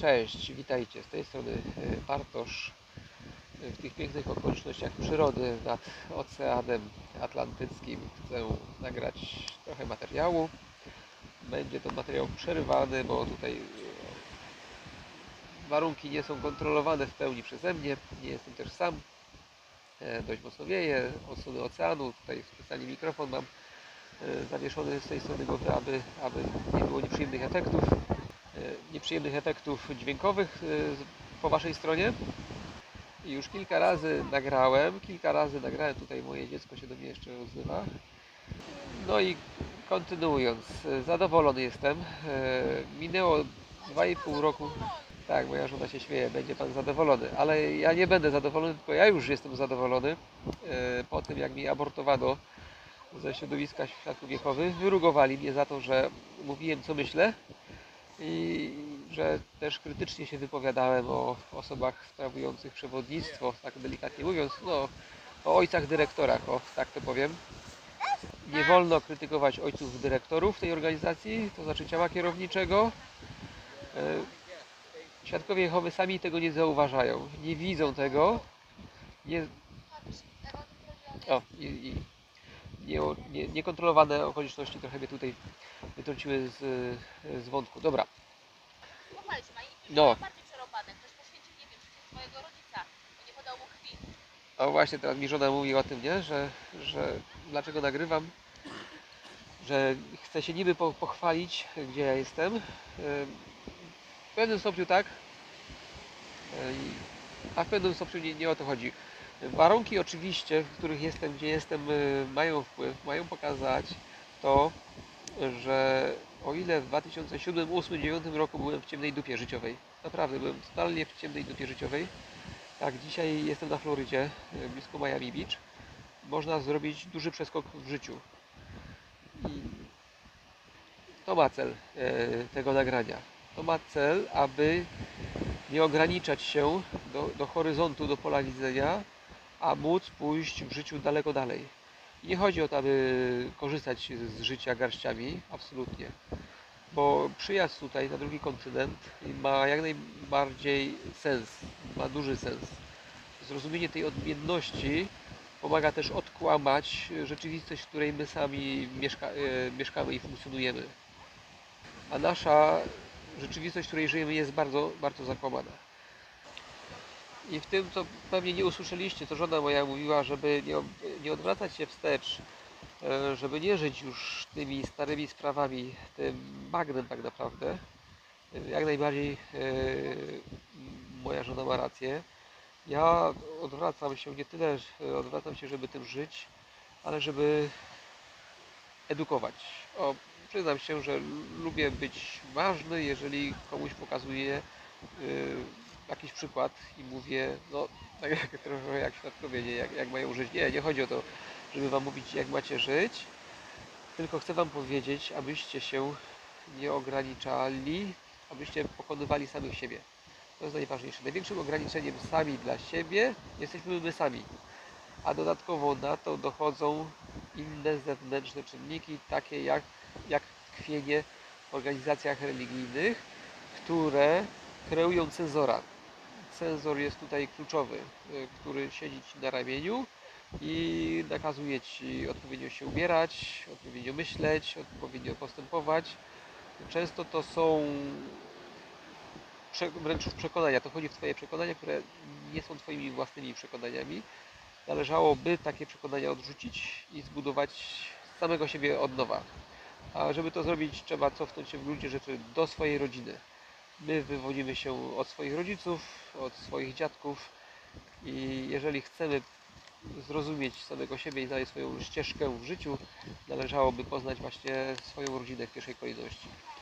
Cześć, witajcie. Z tej strony y, Bartosz. Y, W tych pięknych okolicznościach przyrody nad Oceanem Atlantyckim chcę nagrać trochę materiału. Będzie to materiał przerywany, bo tutaj y, warunki nie są kontrolowane w pełni przeze mnie. Nie jestem też sam. E, Dość mocno wieje od strony oceanu. Tutaj specjalnie mikrofon mam e, zawieszony z tej strony aby, aby nie było nieprzyjemnych efektów e, nieprzyjemnych efektów dźwiękowych e, po Waszej stronie. Już kilka razy nagrałem, kilka razy nagrałem, tutaj moje dziecko się do mnie jeszcze odzywa. No i kontynuując, e, zadowolony jestem. E, Minęło 2,5 roku. Tak, moja żona się śmieje, będzie Pan zadowolony, ale ja nie będę zadowolony, tylko ja już jestem zadowolony e, po tym, jak mi abortowano ze środowiska świadków Jehowy. Wyrugowali mnie za to, że mówiłem, co myślę i że też krytycznie się wypowiadałem o osobach sprawujących przewodnictwo, tak delikatnie mówiąc, no, o ojcach dyrektorach, o tak to powiem. Nie wolno krytykować ojców dyrektorów tej organizacji, to znaczy ciała kierowniczego. E, Świadkowie Jehowy sami tego nie zauważają, nie widzą tego, nie, o, i, i nie, nie, niekontrolowane okoliczności trochę mnie tutaj wytrąciły z, z wątku. Dobra, No. bardziej przerąbane. Ktoś poświęcił, nie wiem, życie swojego rodzica, bo nie podał mu krwi. O właśnie, teraz mi żona mówi o tym, nie? Że, że dlaczego nagrywam, że chcę się niby po, pochwalić, gdzie ja jestem. Ym, W pewnym stopniu tak, Ym, a w pewnym stopniu nie, nie o to chodzi. Warunki oczywiście, w których jestem, gdzie jestem, y, mają wpływ, mają pokazać to, że o ile w 2007, 2008, 2009 roku byłem w ciemnej dupie życiowej, naprawdę byłem totalnie w ciemnej dupie życiowej, tak, dzisiaj jestem na Florydzie, e, blisko Miami Beach. Można zrobić duży przeskok w życiu. I to ma cel e, tego nagrania. To ma cel, aby nie ograniczać się do, do horyzontu, do pola widzenia, a móc pójść w życiu daleko dalej. Nie chodzi o to, aby korzystać z życia garściami, absolutnie. Bo przyjazd tutaj na drugi kontynent ma jak najbardziej sens, ma duży sens. Zrozumienie tej odmienności pomaga też odkłamać rzeczywistość, w której my sami mieszka, e, mieszkamy i funkcjonujemy. A nasza rzeczywistość, w której żyjemy, jest bardzo, bardzo zakłamana. I w tym, co pewnie nie usłyszeliście, to żona moja mówiła, żeby nie, nie odwracać się wstecz, e, żeby nie żyć już tymi starymi sprawami, tym bagnem tak naprawdę. E, Jak najbardziej e, moja żona ma rację. Ja odwracam się nie tyle, odwracam się, żeby tym żyć, ale żeby edukować. O, przyznam się, że lubię być ważny, jeżeli komuś pokazuję jakiś przykład i mówię, no tak jak, trochę jak świadkowie, nie, jak, jak mają żyć. Nie, nie chodzi o to, żeby wam mówić, jak macie żyć, tylko chcę wam powiedzieć, abyście się nie ograniczali, abyście pokonywali samych siebie. To jest najważniejsze. Największym ograniczeniem sami dla siebie jesteśmy my sami. A dodatkowo na to dochodzą inne zewnętrzne czynniki, takie jak, jak tkwienie w organizacjach religijnych, które kreują cenzora. Cenzor jest tutaj kluczowy, y, który siedzi ci na ramieniu i nakazuje ci odpowiednio się ubierać, odpowiednio myśleć, odpowiednio postępować. Często to są wręcz przekonania, to chodzi w Twoje przekonania, które nie są Twoimi własnymi przekonaniami. Należałoby takie przekonania odrzucić i zbudować samego siebie od nowa. A żeby to zrobić, trzeba cofnąć się w gruncie rzeczy do swojej rodziny. My wywodzimy się od swoich rodziców, od swoich dziadków i jeżeli chcemy zrozumieć samego siebie i znaleźć swoją ścieżkę w życiu, należałoby poznać właśnie swoją rodzinę w pierwszej kolejności.